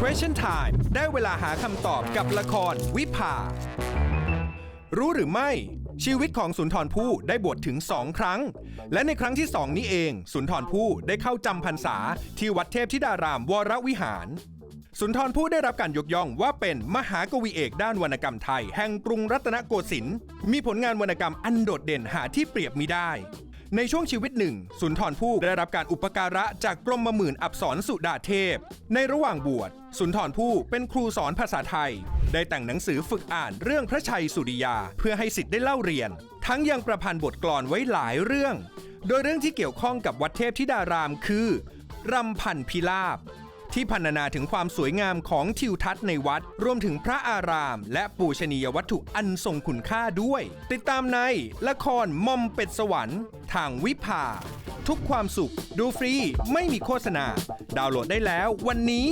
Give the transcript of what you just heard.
Question Time ได้เวลาหาคำตอบกับละครวิภา รู้หรือไม่ ชีวิตของสุนทรภู่ได้บวชถึงสองครั้ง และในครั้งที่สองนี้เอง สุนทรภู่ได้เข้าจำพรรษาที่วัดเทพธิดารามวรวิหาร สุนทรภู่ได้รับการยกย่องว่าเป็นมหากวีเอกด้านวรรณกรรมไทย แห่งกรุงรัตนโกสินทร์มีผลงานวรรณกรรมอันโดดเด่นหาที่เปรียบมิได้ ในช่วงชีวิตหนึ่งสุนทรภู่ได้รับการอุปการะจากกรมหมื่นอับสรสุดาเทพ ในระหว่างบวชสุนทรภู่เป็นครูสอนภาษาไทย ได้แต่งหนังสือฝึกอ่านเรื่องพระชัยสุริยาเพื่อให้สิทธิ์ได้เล่าเรียน ทั้งยังประพันธ์บทกลอนไว้หลายเรื่อง โดยเรื่องที่เกี่ยวข้องกับวัดเทพธิดารามคือรำพันพิลาบ ที่พรรณนาถึงความสวยงามของทิวทัศน์ในวัด รวมถึงพระอาราม และปูชนียวัตถุอันทรงคุณค่าด้วย ติดตามในละครมอมเป็ดสวรรค์ทางวิภาทุกความสุข ดูฟรี ไม่มีโฆษณา ดาวน์โหลดได้แล้ววันนี้